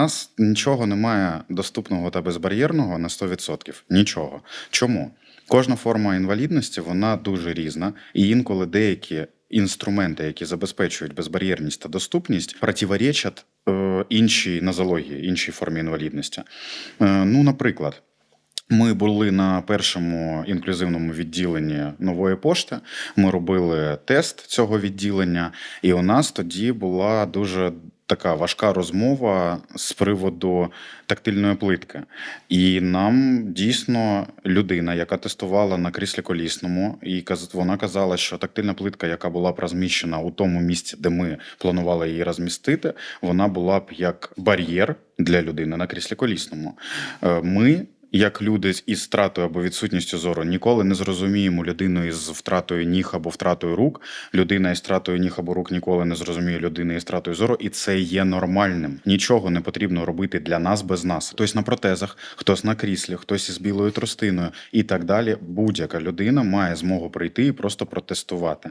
нас нічого немає доступного та безбар'єрного на 100%. Нічого. Чому? Кожна форма інвалідності вона дуже різна, і інколи деякі інструменти, які забезпечують безбар'єрність та доступність, противоречать е, іншій нозології, іншій формі інвалідності. Е, ну, наприклад. Ми були на першому інклюзивному відділенні нової пошти. Ми робили тест цього відділення, і у нас тоді була дуже така важка розмова з приводу тактильної плитки. І нам дійсно людина, яка тестувала на кріслі колісному, і вона казала, що тактильна плитка, яка була б розміщена у тому місці, де ми планували її розмістити, вона була б як бар'єр для людини на кріслі колісному. Е, Ми як люди із втратою або відсутністю зору ніколи не зрозуміємо людину із втратою ніг або втратою рук. Людина із втратою ніг або рук ніколи не зрозуміє людини із втратою зору, і це є нормальним. Нічого не потрібно робити для нас без нас. Хтось на протезах, хтось на кріслі, хтось із білою тростиною і так далі. Будь-яка людина має змогу прийти і просто протестувати.